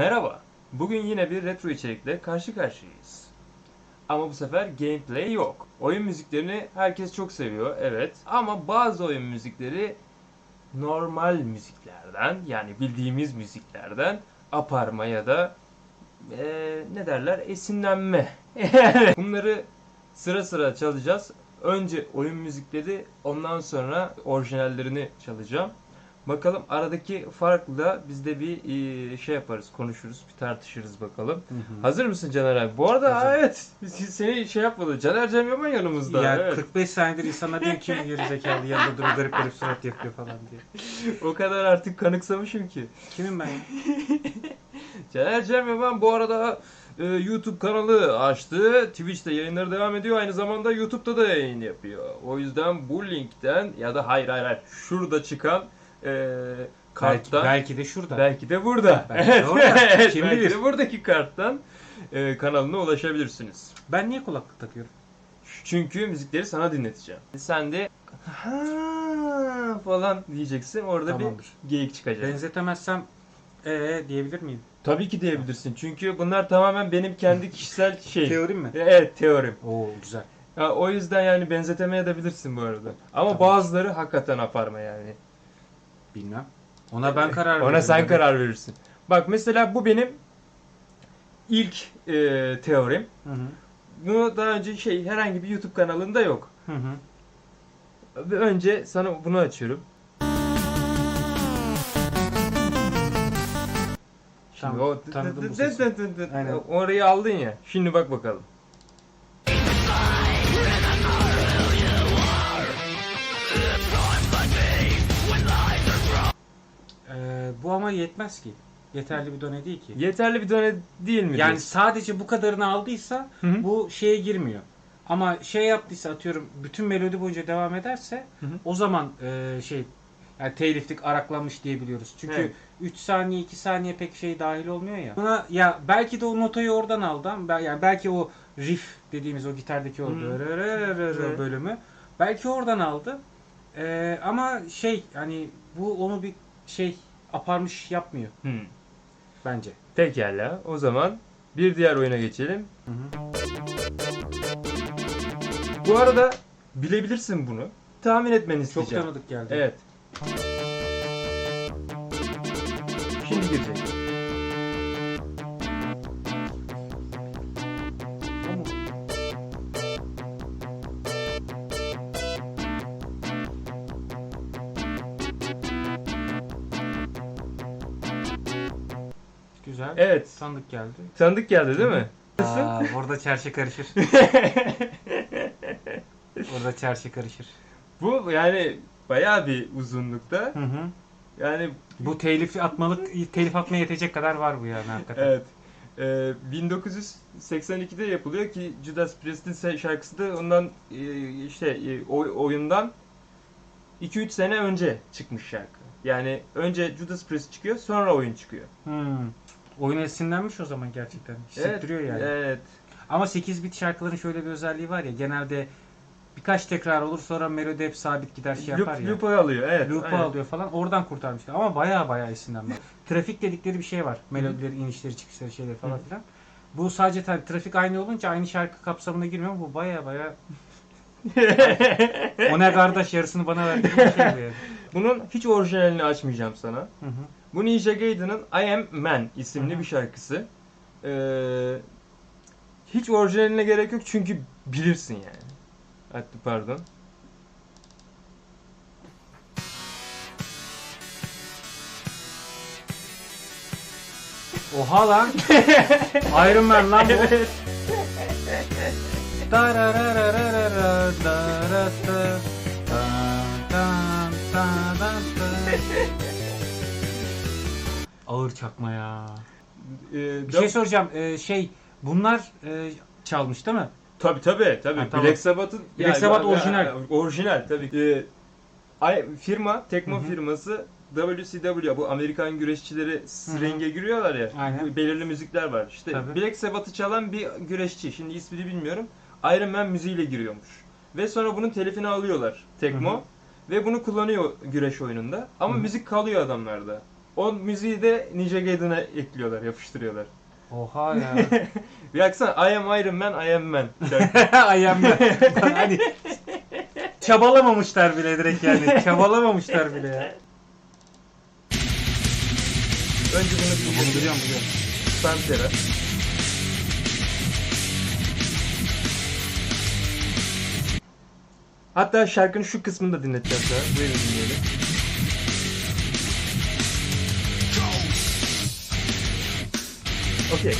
Merhaba. Bugün yine bir retro içerikle karşı karşıyayız. Ama bu sefer gameplay yok. Oyun müziklerini herkes çok seviyor, evet. Ama bazı oyun müzikleri normal müziklerden, yani bildiğimiz müziklerden aparma ya da eee, ne derler esinlenme. Bunları sıra sıra çalacağız. Önce oyun müzikleri, ondan sonra orijinallerini çalacağım. Bakalım aradaki farkla biz de bir e, şey yaparız, konuşuruz, bir tartışırız bakalım. Hazır mısın Caner abi? Bu arada Hazır. evet, biz seni şey yapmadı. Caner Cem Yaman yanımızda. Ya evet. 45 senedir insanlar diyor ki geri zekalı yanında durup garip garip surat yapıyor falan diye. O kadar artık kanıksamışım ki. Kimim ben? Caner Cem Yaman bu arada e, YouTube kanalı açtı. Twitch'te yayınları devam ediyor. Aynı zamanda YouTube'da da yayın yapıyor. O yüzden bu linkten ya da hayır hayır hayır şurada çıkan e, Belki, karttan belki de şurada. Belki de burada. Belki de orada. Evet, Kim belki bilir? de buradaki karttan e, kanalına ulaşabilirsiniz. Ben niye kulaklık takıyorum? Çünkü müzikleri sana dinleteceğim. Sen de ha falan diyeceksin. Orada Tamamdır. bir geyik çıkacak. Benzetemezsem ee diyebilir miyim? Tabii ki diyebilirsin. Çünkü bunlar tamamen benim kendi kişisel şey. Teorim mi? Evet teorim. Oo güzel. Ya, o yüzden yani benzetemeye de bilirsin bu arada. Ama Tamam. bazıları hakikaten aparma yani. Bilmem. Ona ben karar veririm. Ona sen karar verirsin. Bak mesela bu benim ilk e, teorim. Hı hı. Bunu daha önce şey herhangi bir YouTube kanalında yok. Hı hı. Önce sana bunu açıyorum. Şimdi Tamam, o Aynen. orayı aldın ya. Şimdi bak bakalım. Bu ama yetmez ki. Yeterli bir done değil ki. Yeterli bir döne değil mi? Yani diyorsun? sadece bu kadarını aldıysa Hı hı. bu şeye girmiyor. Ama şey yaptıysa atıyorum bütün melodi boyunca devam ederse Hı hı. o zaman e, şey yani teliflik araklanmış diyebiliyoruz. Çünkü Evet. 3 saniye 2 saniye pek şey dahil olmuyor ya. Buna ya belki de o notayı oradan aldı. ama ben- Yani belki o riff dediğimiz o gitardaki o Evet. bölümü belki oradan aldı. E, ama şey hani bu onu bir şey aparmış yapmıyor Hı. bence. Pekala. O zaman bir diğer oyuna geçelim. Hı hı. Bu arada bilebilirsin bunu. Tahmin etmeni Çok isteyeceğim. tanıdık geldi. Evet. Evet. Sandık geldi. Tanıdık geldi değil mi? Aa, burada çarşı karışır. Burada çarşı karışır. Bu yani bayağı bir uzunlukta. Hı hı. Yani Bu telif atmalık telif atmaya yetecek kadar var bu yani hakikaten. evet. Ee, 1982'de yapılıyor ki Judas Priest'in şarkısı da ondan e, işte e, oy- oyundan 2-3 sene önce çıkmış şarkı. Yani önce Judas Priest çıkıyor sonra oyun çıkıyor. Hmm. Oyun esinlenmiş o zaman gerçekten. Hissettiriyor yani. Evet. Ama 8 bit şarkıların şöyle bir özelliği var ya genelde birkaç tekrar olur sonra melodi hep sabit gider şey yapar Loop, ya. loop'u alıyor. Evet. Loop'u aynen. alıyor falan oradan kurtarmışlar. Ama baya baya esinlenme. Trafik dedikleri bir şey var. Melodileri, inişleri, çıkışları şeyleri falan Hı. filan. Bu sadece tabii trafik aynı olunca aynı şarkı kapsamına girmiyor ama bu baya baya o ne kardeş yarısını bana verdi şey yani. Bunun hiç orijinalini açmayacağım sana. Hı hı. Bu Ninja Gaiden'ın I Am Man isimli bir şarkısı. Ee, hiç orijinaline gerek yok çünkü bilirsin yani. Hatta pardon. Oha lan. Iron Man lan bu. Dararararara, darata, Ağır çakma ya. Ee, Bir şey soracağım. Ee, şey bunlar e, çalmış değil mi? Tabi tabi tabi. Tamam. Black Sabbath'ın Black Sabbath ya- orijinal. ya- orijinal tabi. Ee, ay, firma, tekno Hı hı. firması WCW bu Amerikan güreşçileri ringe giriyorlar ya. Aynen. Belirli müzikler var. İşte Tabii. Black Sabbath'ı çalan bir güreşçi. Şimdi ismini bilmiyorum. Iron Man müziğiyle giriyormuş. Ve sonra bunun telifini alıyorlar. Tekmo. Hı hı. Ve bunu kullanıyor güreş oyununda. Ama Hı hı. müzik kalıyor adamlarda. O müziği de Ninja Gaiden'a ekliyorlar, yapıştırıyorlar. Oha ya. Bir baksana I am Iron Man, I am Man. I am man. hani çabalamamışlar bile direkt yani. Çabalamamışlar bile ya. Önce bunu biliyorum biliyorum. Pantera. Hatta şarkının şu kısmını da dinleteceğim sana. Buyurun dinleyelim. Okey.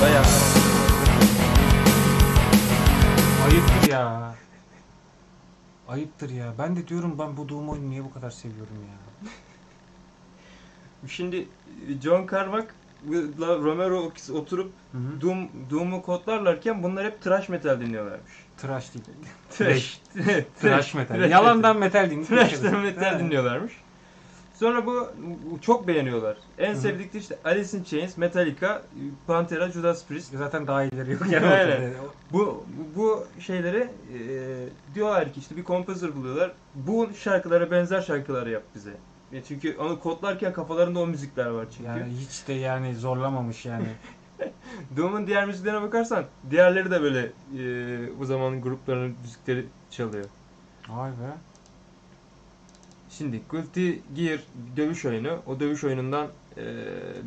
Bayağı. Ayıptır ya. Ayıptır ya. Ben de diyorum ben bu Doom oyunu niye bu kadar seviyorum ya. Şimdi John Carmack'la Romero oturup Hı hı. Doom Doom'u kodlarlarken bunlar hep thrash metal dinliyorlarmış. Trash değil. Trash. Trash metal. Trash Yalandan metal dinliyor. Trash'tan metal dinliyorlarmış. Sonra bu, çok beğeniyorlar. En Hı hı. sevdikleri işte Alice in Chains, Metallica, Pantera, Judas Priest. Zaten daha iyileri yok yani. Aynen. Bu bu şeyleri e, diyorlar ki işte bir kompozör buluyorlar. Bu şarkılara benzer şarkıları yap bize. E çünkü onu kodlarken kafalarında o müzikler var çünkü. Yani hiç de yani zorlamamış yani. Doom'un diğer müziklerine bakarsan diğerleri de böyle e, o zaman grupların müzikleri çalıyor. Vay be. Şimdi Guilty Gear dövüş oyunu. O dövüş oyunundan e,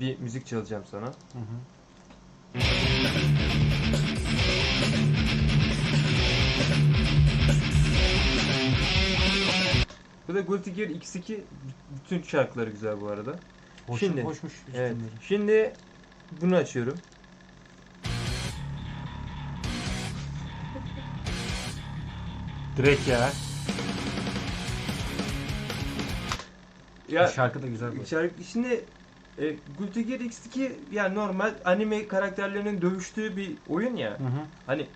bir müzik çalacağım sana. Hı hı. Bu da Guilty Gear X2 bütün şarkıları güzel bu arada. Hoş, Şimdi, hoşmuş Evet. üstünleri. Şimdi bunu açıyorum. Direkt ya. Ya Şarkı da güzel. bu. şarkı şimdi e, Guilty Gear X2 yani normal anime karakterlerinin dövüştüğü bir oyun ya. Hı hı. Hani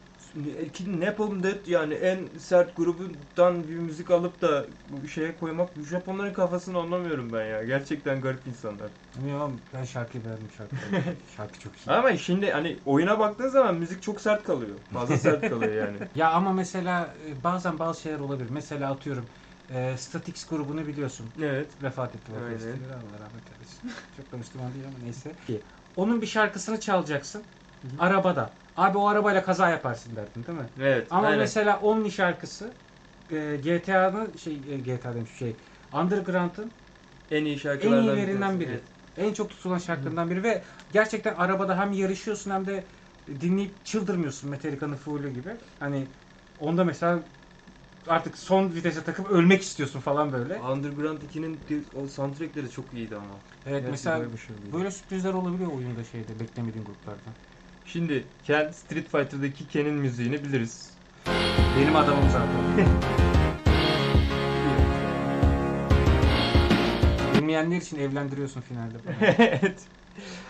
ki Napalm Death yani en sert grubundan bir müzik alıp da bu şeye koymak Japonların kafasını anlamıyorum ben ya. Gerçekten garip insanlar. Bilmiyorum ben şarkıyı beğendim şarkıyı. Şarkı çok iyi. Ama şimdi hani oyuna baktığın zaman müzik çok sert kalıyor. Fazla sert kalıyor yani. Ya ama mesela e, bazen bazı şeyler olabilir. Mesela atıyorum e, Statix grubunu biliyorsun. Evet. Vefat etti vokalistleri. Allah rahmet eylesin. Çok da Müslüman değil ama neyse. Onun bir şarkısını çalacaksın. Hı. Arabada. Abi o arabayla kaza yaparsın derdin değil mi? Evet. Ama aynen. mesela onun şarkısı e, GTA'nın şey e, GTA demiş şey Underground'ın en iyi en şarkılardan bir iyilerinden biri. Evet. En çok tutulan şarkılarından biri ve gerçekten arabada hem yarışıyorsun hem de dinleyip çıldırmıyorsun Metallica'nın Fool'u gibi. Hani onda mesela artık son vitese takıp ölmek istiyorsun falan böyle. Underground 2'nin di- o soundtrackleri çok iyiydi ama. Evet Gerçekten mesela bayağı başarılıydı. böyle sürprizler olabiliyor oyunda şeyde beklemediğin gruplardan. Şimdi Ken Street Fighter'daki Ken'in müziğini biliriz. Benim adamım zaten. Bilmeyenler için evlendiriyorsun finalde. evet.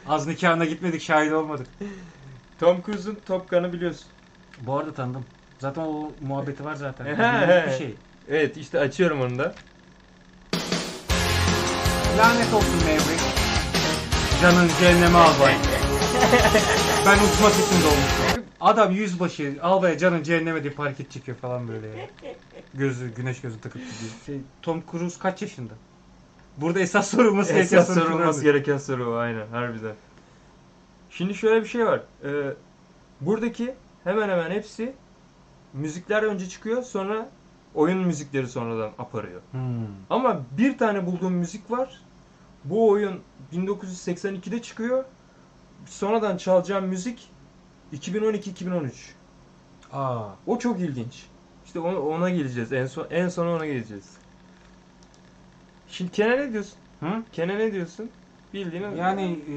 Az nikahına gitmedik, şahit olmadık. Tom Cruise'un Top Gun'ı biliyorsun. Bu arada tanıdım. Zaten o muhabbeti var zaten. Bilindik bir şey. Evet işte açıyorum onu da. Lanet olsun Maverick. Canın cehenneme albay. ben uçmak için doğmuşum. Adam yüzbaşı albaya canın cehenneme diye parket çekiyor falan böyle ya. Gözü, güneş gözü takıp gidiyor. Şey, Tom Cruise kaç yaşında? Burada esas sorulması gereken Esas soru sorulması gereken soru o aynen harbiden. Şimdi şöyle bir şey var. Ee, buradaki hemen hemen hepsi müzikler önce çıkıyor sonra oyun müzikleri sonradan aparıyor. Hmm. Ama bir tane bulduğum müzik var. Bu oyun 1982'de çıkıyor. Sonradan çalacağım müzik 2012-2013. Aa, O çok ilginç. İşte ona, ona geleceğiz. En son en sona ona geleceğiz. Şimdi Ken'e ne diyorsun? hı? Ken'e ne diyorsun? Bildiğin Yani e,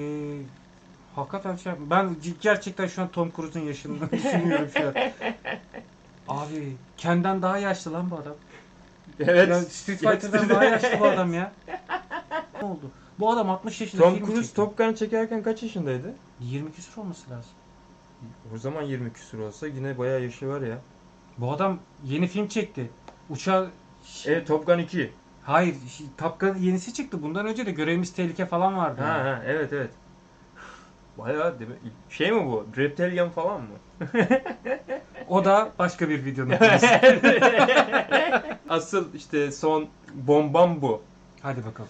hakikaten şey ben gerçekten şu an Tom Cruise'un yaşını düşünüyorum şu an. Abi Ken'den daha yaşlı lan bu adam. evet. Ya Street Fighter'dan daha yaşlı bu adam ya. Ne oldu? Bu adam 60 yaşında Tom film Cruise çekti. Top Gun çekerken kaç yaşındaydı? 20 küsur olması lazım. O zaman 20 küsur olsa yine bayağı yaşı var ya. Bu adam yeni film çekti. Uçağı Evet Top Gun 2. Hayır, Top Gun yenisi çıktı. Bundan önce de görevimiz tehlike falan vardı. Ha yani. ha evet evet. Bayağı değil mi? Şey mi bu? Reptilian falan mı? O da başka bir videonun konusu. Asıl işte son bombam bu. Hadi bakalım.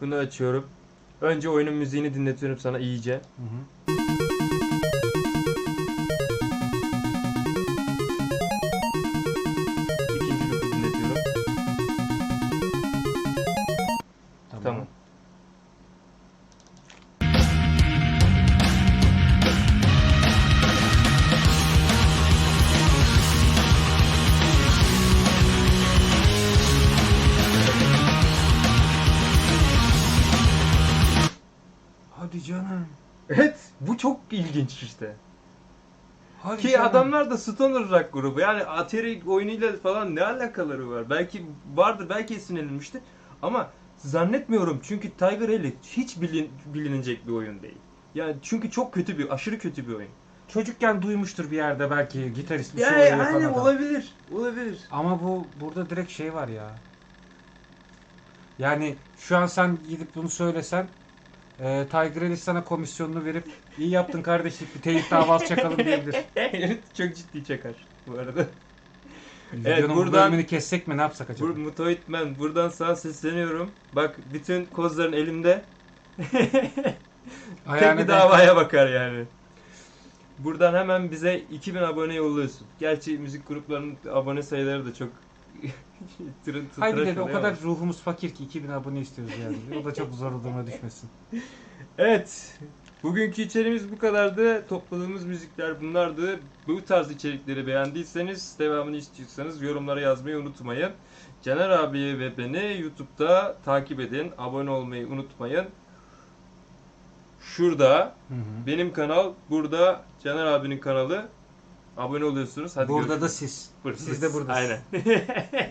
Bunu açıyorum. Önce oyunun müziğini dinletiyorum sana iyice. Hı hı. Evet, bu çok ilginç işte. Hadi Ki canım. adamlar da stoner rock grubu. Yani Atari oyunuyla falan ne alakaları var? Belki vardır, belki esinlenilmiştir. Ama zannetmiyorum çünkü Tiger Elite hiç bilin, bilinecek bir oyun değil. Yani çünkü çok kötü bir, aşırı kötü bir oyun. Çocukken duymuştur bir yerde belki gitarist bir Yani solo yapan aynen adam. olabilir, olabilir. Ama bu burada direkt şey var ya. Yani şu an sen gidip bunu söylesen e, Tiger Ellis sana komisyonunu verip iyi yaptın kardeşlik bir telif davası çakalım diyebilir. evet, çok ciddi çakar bu arada. Videonun bu buradan- bölümünü kessek mi ne yapsak acaba? Bu Mutoid Man buradan sana sesleniyorum. Bak bütün kozların elimde. Tek bir denk- davaya bakar yani. Buradan hemen bize 2000 abone yolluyorsun. Gerçi müzik gruplarının abone sayıları da çok tırın Haydi tıraş dedi o kadar ama. ruhumuz fakir ki 2000 abone istiyoruz yani. O da çok zor duruma düşmesin. Evet. Bugünkü içeriğimiz bu kadardı. Topladığımız müzikler bunlardı. Bu tarz içerikleri beğendiyseniz, devamını istiyorsanız yorumlara yazmayı unutmayın. Caner abiyi ve beni YouTube'da takip edin. Abone olmayı unutmayın. Şurada Hı hı. benim kanal, burada Caner abinin kanalı. Abone oluyorsunuz. Hadi Burada da görüşürüz. siz. Buradasınız. Siz de buradasınız. Aynen.